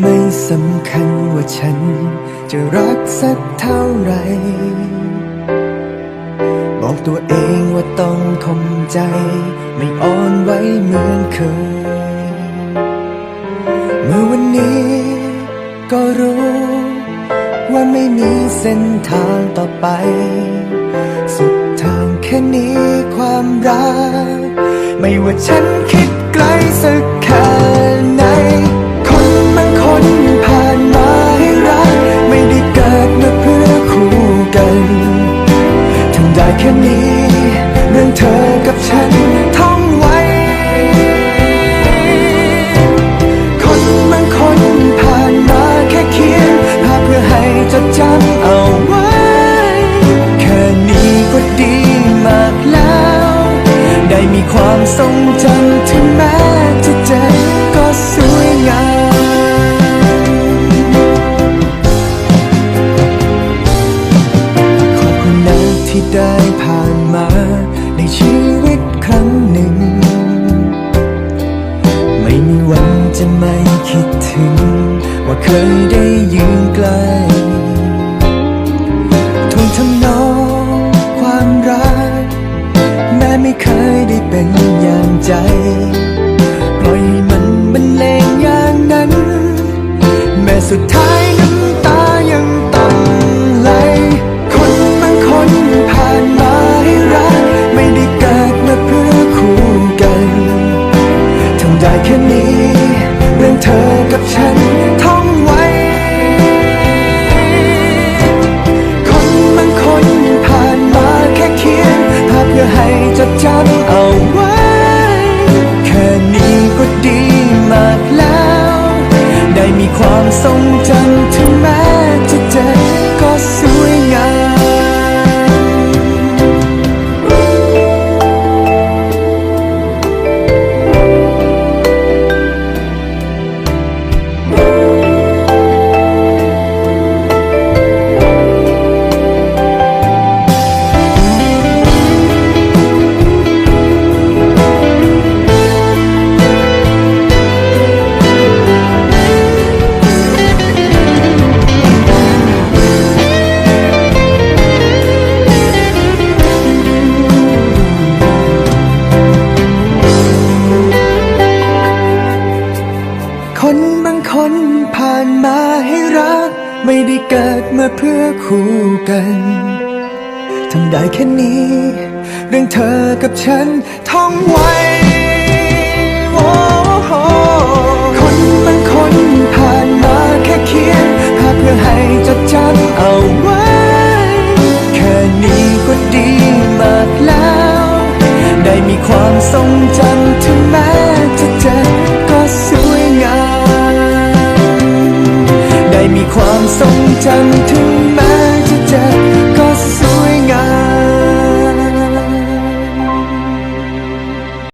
ไม่สำคัญว่าฉัน จะรักสักเท่าไร บอกตัวเองว่าต้องคมใจ ไม่อ่อนไหวเหมือนเคย เมื่อวันนี้ก็รู้ ว่าไม่มีเส้นทางต่อไป สุดทางแค่นี้ความรัก ไม่ว่าฉันคิดไกลสักแค่ คนผ่านมาให้รัก ไม่ได้เกิดมาเพื่อคู่กันทำได้แค่นี้ เรื่องเธอกับฉันท่องไว้ คนบางคนผ่านมาแค่เขียนภาพเพื่อให้จดจำเอาไว้ แค่นี้ก็ดีมากแล้ว ได้มีความทรงจำถึง ชีวิตครั้งหนึ่ง ไม่มีวันจะไม่คิดถึง ว่าเคยได้ยืนไกลทนทำนองความรัก แม้ไม่เคยได้เป็นอย่างใจ แค่นี้ เรื่องเธอกับฉัน คนผ่านมาให้รัก ไม่ได้เกิดมาเพื่อคู่กันทำได้แค่นี้ เรื่องเธอกับฉันท่องไว้คนบางคนผ่านมาแค่เขียนภาพเพื่อให้จดจำเอาไว้ แค่นี้ก็ดีมากแล้ว ได้มีความทรงจำ